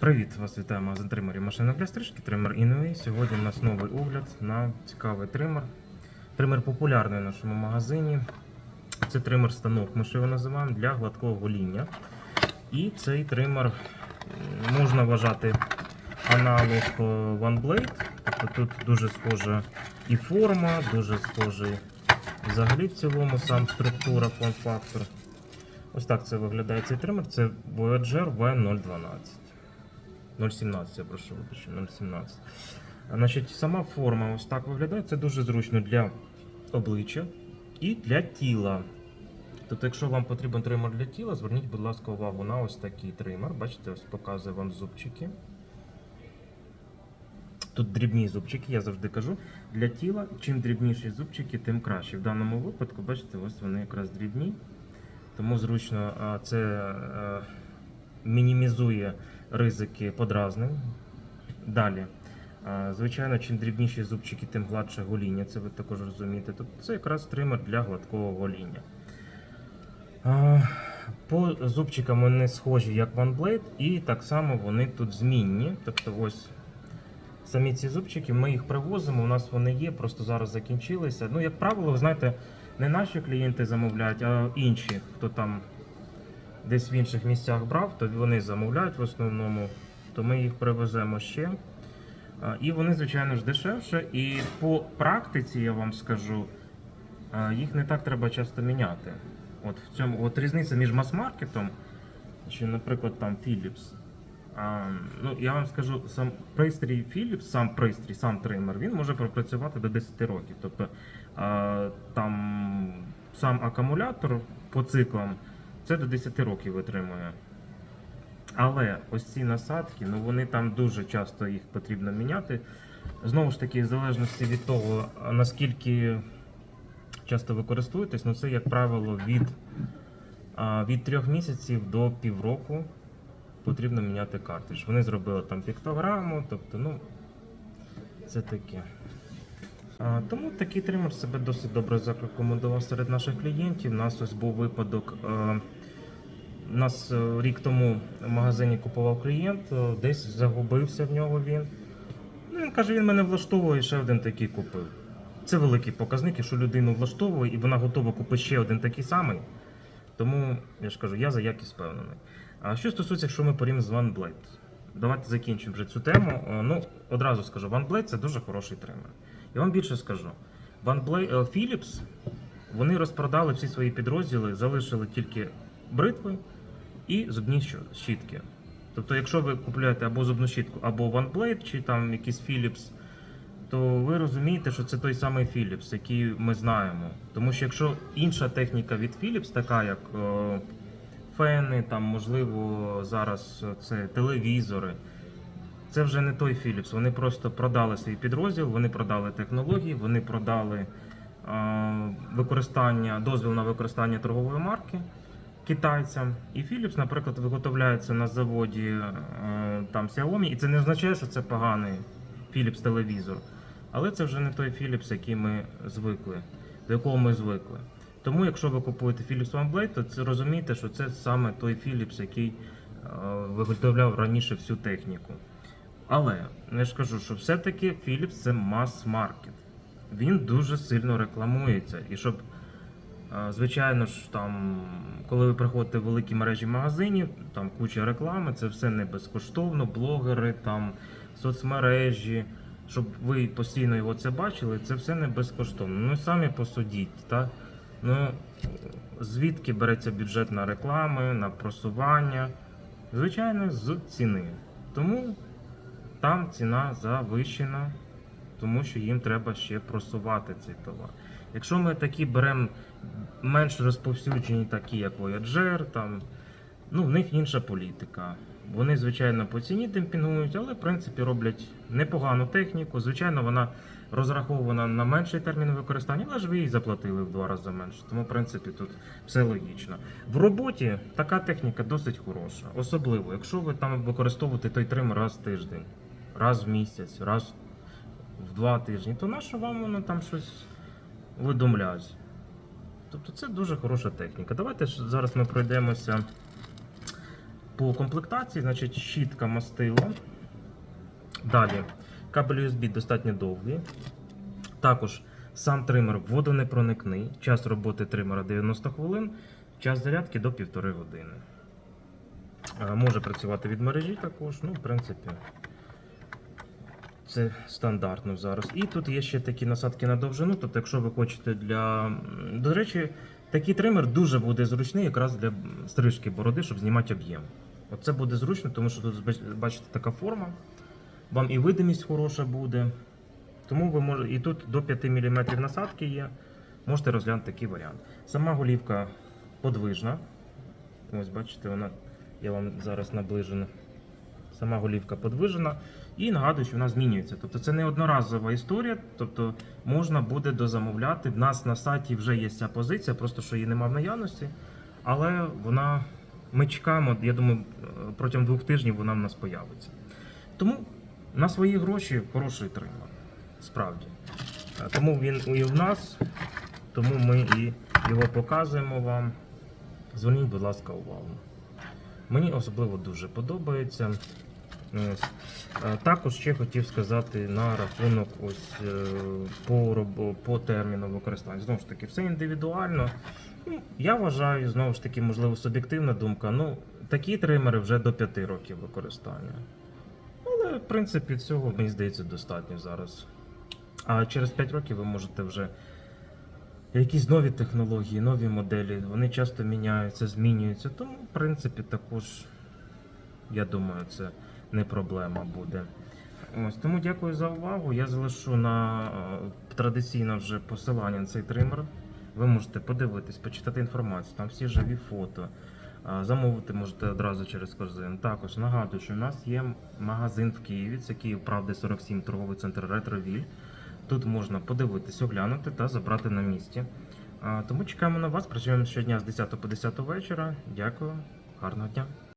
Привіт! Вас вітає магазин тримерів машина для стрижки, тример Inouye. Сьогодні у нас новий огляд на цікавий тример. Тример популярний в нашому магазині. Це тример станок, ми що його називаємо для гладкого гоління. І цей тример можна вважати аналог е, OneBlade. Тобто тут дуже схожа і форма, дуже схожий взагалі в цілому сам структура форм-фактор. Ось так це виглядає цей тример. Це Voyager V012. 0,17, я прошу вибачення, 0,17. Значить, сама форма ось так виглядає. Це дуже зручно для обличчя і для тіла. Тобто, якщо вам потрібен тример для тіла, зверніть, будь ласка, увагу на ось такий тример. Бачите, ось показую вам зубчики. Тут дрібні зубчики, я завжди кажу. Для тіла, чим дрібніші зубчики, тим краще. В даному випадку, бачите, ось вони якраз дрібні. Тому зручно це е, мінімізує ризики подразнень. Далі. Звичайно, чим дрібніші зубчики, тим гладше гоління, це ви також розумієте. Тобто це якраз тример для гладкого гоління. По зубчикам вони схожі як OneBlade, і так само вони тут змінні. Тобто ось самі ці зубчики, ми їх привозимо, у нас вони є, просто зараз закінчилися. Ну, як правило, ви знаєте, не наші клієнти замовляють, а інші, хто там десь в інших місцях брав, то вони замовляють в основному, то ми їх привеземо ще. І вони, звичайно ж, дешевше. І по практиці я вам скажу, їх не так треба часто міняти. От в цьому от різниця між мас-маркетом, чи, наприклад, там Philips. А, ну, я вам скажу, сам пристрій Philips, сам пристрій, сам тример, він може пропрацювати до 10 років. Тобто а, там сам акумулятор по циклам це до 10 років витримує. Але ось ці насадки, ну вони там дуже часто їх потрібно міняти. Знову ж таки, в залежності від того, наскільки часто ви користуєтесь, ну це, як правило, від, від 3 місяців до півроку потрібно міняти картридж. Вони зробили там піктограму, тобто, ну, це таке. Тому такий тример себе досить добре зарекомендував серед наших клієнтів. У нас ось був випадок. Нас е, рік тому в магазині купував клієнт, е, десь загубився в нього він. Ну, він каже, він мене влаштовує, і ще один такий купив. Це великий показник, що людину влаштовує, і вона готова купити ще один такий самий. Тому я ж кажу, я за якість впевнений. А що стосується, якщо ми порівняємо з OneBlade, давайте закінчимо вже цю тему. Е, Ну, одразу скажу, OneBlade це дуже хороший тример. Я вам більше скажу. OneBlade, Philips, вони розпродали всі свої підрозділи, залишили тільки бритви і зубні щітки. Тобто, якщо ви купуєте або зубну щітку, або OneBlade, чи там якийсь Philips, то ви розумієте, що це той самий Philips, який ми знаємо. Тому що якщо інша техніка від Philips, така як е, фени, там, можливо, зараз це телевізори, це вже не той Philips. Вони просто продали свій підрозділ, вони продали технології, вони продали е, використання, дозвіл на використання торгової марки китайцям. І Philips, наприклад, виготовляється на заводі е, там Xiaomi, і це не означає, що це поганий Philips телевізор. Але це вже не той Philips, який ми звикли, до якого ми звикли. Тому, якщо ви купуєте Philips OneBlade, то це розумійте, що це саме той Philips, який е, виготовляв раніше всю техніку. Але я ж кажу, що все-таки Philips це мас-маркет. Він дуже сильно рекламується. І щоб, звичайно ж, там, коли ви приходите в великі мережі магазинів, там куча реклами, це все не безкоштовно, блогери, там, соцмережі. Щоб ви постійно його це бачили, це все не безкоштовно. Ну самі посудіть, так? Ну, звідки береться бюджет на реклами, на просування? Звичайно, з ціни. Тому там ціна завищена, тому що їм треба ще просувати цей товар. Якщо ми такі беремо менш розповсюджені, такі як Voyager, там, ну, в них інша політика. Вони, звичайно, по ціні демпінгують, але в принципі роблять непогану техніку. Звичайно, вона розрахована на менший термін використання, але ж ви їй заплатили в два рази менше. Тому, в принципі, тут все логічно. В роботі така техніка досить хороша, особливо, якщо ви там використовуєте той тример раз в тиждень, раз в місяць, раз в два тижні, то нащо вам воно там щось видумлять? Тобто це дуже хороша техніка. Давайте зараз ми пройдемося по комплектації, значить, щітка мастило. Далі, кабель USB достатньо довгий. Також сам тример водонепроникний. Час роботи тримера 90 хвилин, час зарядки до 1,5 години. Е, Може працювати від мережі також, ну, в принципі, це стандартно зараз. І тут є ще такі насадки на довжину. Тобто, якщо ви хочете для. До речі, такий тример дуже буде зручний якраз для стрижки бороди, щоб знімати об'єм. Оце буде зручно, тому що тут бачите така форма. Вам і видимість хороша буде. Тому ви можете. І тут до 5 мм насадки є. Можете розглянути такий варіант. Сама голівка подвижна. Ось бачите, вона. Я вам зараз наближена. Сама голівка подвижена. І нагадую, що вона змінюється. Тобто це не одноразова історія. Тобто можна буде дозамовляти. В нас на сайті вже є ця позиція, просто що її немає в наявності. Але вона. Ми чекаємо, я думаю, протягом двох тижнів вона в нас появиться. Тому на свої гроші хороший тример. Справді. Е, Тому він і в нас, тому ми і його показуємо вам. Зверніть, будь ласка, увагу. Мені особливо дуже подобається. Е, Також ще хотів сказати на рахунок ось е, по, по терміну використання. Знову ж таки, все індивідуально. Ну, Я вважаю, знову ж таки, можливо, суб'єктивна думка. Ну, такі тримери вже до 5 років використання. Але, в принципі, цього, мені здається, достатньо зараз. А через 5 років ви можете вже якісь нові технології, нові моделі, вони часто міняються, змінюються. Тому, в принципі, також, я думаю, це не проблема буде. Ось, тому дякую за увагу. Я залишу на е, традиційне вже посилання на цей тример. Ви можете подивитись, почитати інформацію, там всі живі фото. Замовити можете одразу через корзин. Також нагадую, що в нас є магазин в Києві, це Київ Правди 47, торговий центр Ретровіль. Тут можна подивитись, оглянути та забрати на місці. Тому чекаємо на вас. Працюємо щодня з 10 по 10 вечора. Дякую, гарного дня.